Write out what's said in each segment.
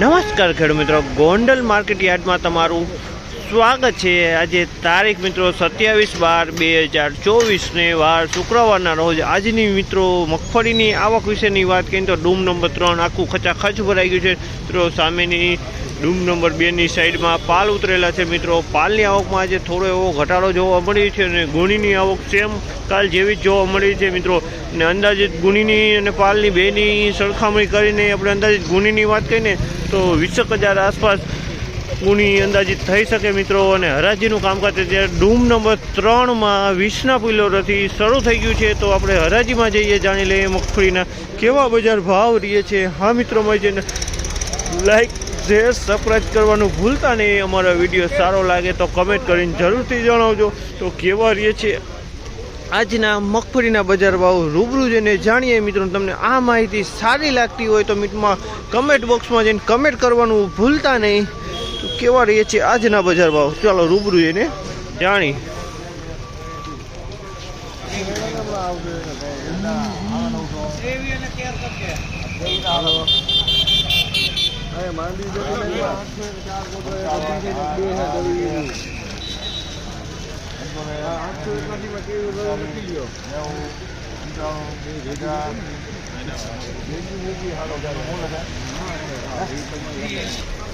નમસ્કાર ખેડૂત મિત્રો. ગોંડલ માર્કેટ યાર્ડમાં તમારું સ્વાગત છે. આજે તારીખ મિત્રો સત્યાવીસ બાર બે હજાર ચોવીસને વાર શુક્રવારના રોજ આજની મિત્રો મગફળીની આવક વિશેની વાત કરીએ તો ડૂમ નંબર ત્રણ આખું ખચાખચ ભરાઈ ગયું છે. મિત્રો સામેની ડૂમ નંબર બેની સાઈડમાં પાલ ઉતરેલા છે મિત્રો. પાલની આવકમાં આજે થોડો એવો ઘટાડો જોવા મળ્યો છે અને ગુણીની આવક સેમ કાલ જેવી જ જોવા મળી છે મિત્રો. અને અંદાજિત ગુણીની અને પાલની બેની સરખામણી કરીને આપણે અંદાજિત ગુણીની વાત કરીને તો વીસેક હજાર આસપાસ ગુણી અંદાજિત થઈ શકે મિત્રો અને હરાજીનું કામકાજ અત્યારે ડૂમ નંબર ત્રણમાં વીસના પિલોરથી શરૂ થઈ ગયું છે. તો આપણે હરાજીમાં જઈએ, જાણી લઈએ મગફળીના કેવા બજાર ભાવ રહીએ છે. હા મિત્રો મળી જઈને લાઈક, શેર સબસ્ક્રાઈબ કરવાનું ભૂલતા નહીં. અમારો વીડિયો સારો લાગે તો કમેન્ટ કરીને જરૂરથી જણાવજો. તો કેવા રહીએ છે? આજના મગફળીના બજાર ભાવ રૂબરૂ જઈને જાણીએ મિત્રો, તમને આ માહિતી સારી લાગતી હોય તો મિત્રમાં કમેન્ટ બોક્સમાં જઈને કમેન્ટ કરવાનું ભૂલતા નહીં. તો કેવા રહીએ છે આજના બજાર ભાવ? ચાલો રૂબરૂ જઈને જાણી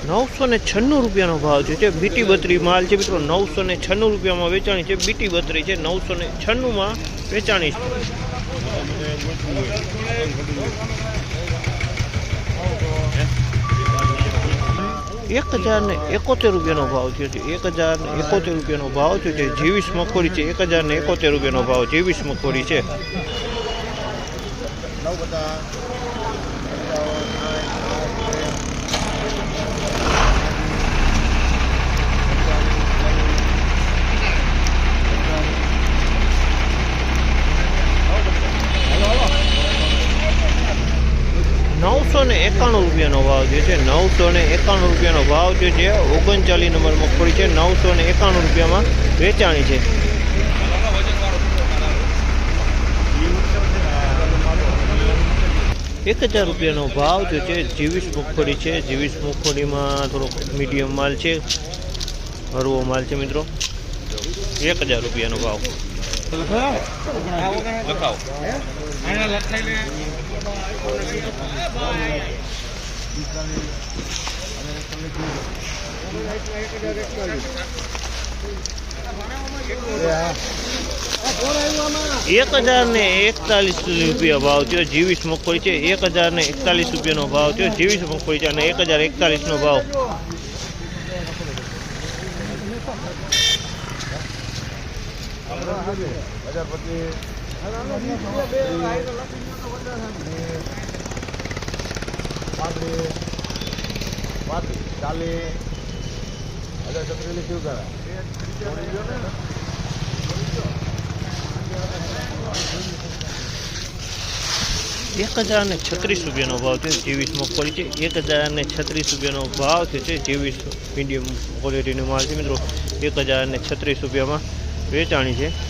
નવસો ને છન્નું રૂપિયાનો ભાવ છે. જે બીટી બત્રી માલ છે મિત્રો, નવસો ને છન્નું રૂપિયામાં વેચાણી છે. બીટી બત્રી છે, નવસો ને છન્નુંમાં વેચાણી છે. એક હજાર ને એકોતેર રૂપિયાનો ભાવ થયો છે એક હજાર ને એકોતેર રૂપિયાનો ભાવ થયો છે જીવીસ મગફળી છે એક હજાર ને એકોતેર રૂપિયાનો ભાવ જીવીસ મગફળી છે નવસો ને એકાણું રૂપિયાનો ભાવ જે છે, નવસો ને એકાણું રૂપિયાનો ભાવ જે છે, ઓગણચાલીસ નંબર મગફળી છે, નવસો ને એકાણું રૂપિયામાં વેચાણી છે. એક હજાર રૂપિયાનો ભાવ જે છે જીવીસ મગફળી છે. જીવીસ મગફળીમાં થોડોક મીડિયમ માલ છે, હળવો માલ છે મિત્રો. એક હજાર રૂપિયાનો ભાવ. એક હજાર ને એકતાલીસ રૂપિયા ભાવ થયો, જીવીસ મગફળી છે એક હજાર ને એકતાલીસ રૂપિયાનો ભાવ થયો, જીવીસ મગફળી છે અને એક હજાર એકતાલીસનો ભાવ. ચાલીસ હજાર છત્રીસ શું કરે એક હજાર ને છત્રીસ રૂપિયાનો ભાવ છે જીવીસ મગફળી છે એક હજાર ને છત્રીસ રૂપિયાનો ભાવ છે છે જીવીસ મીડિયમ ક્વોલિટીનો માલ છે મિત્રો એક હજાર ને છત્રીસ રૂપિયામાં વેચાણી છે.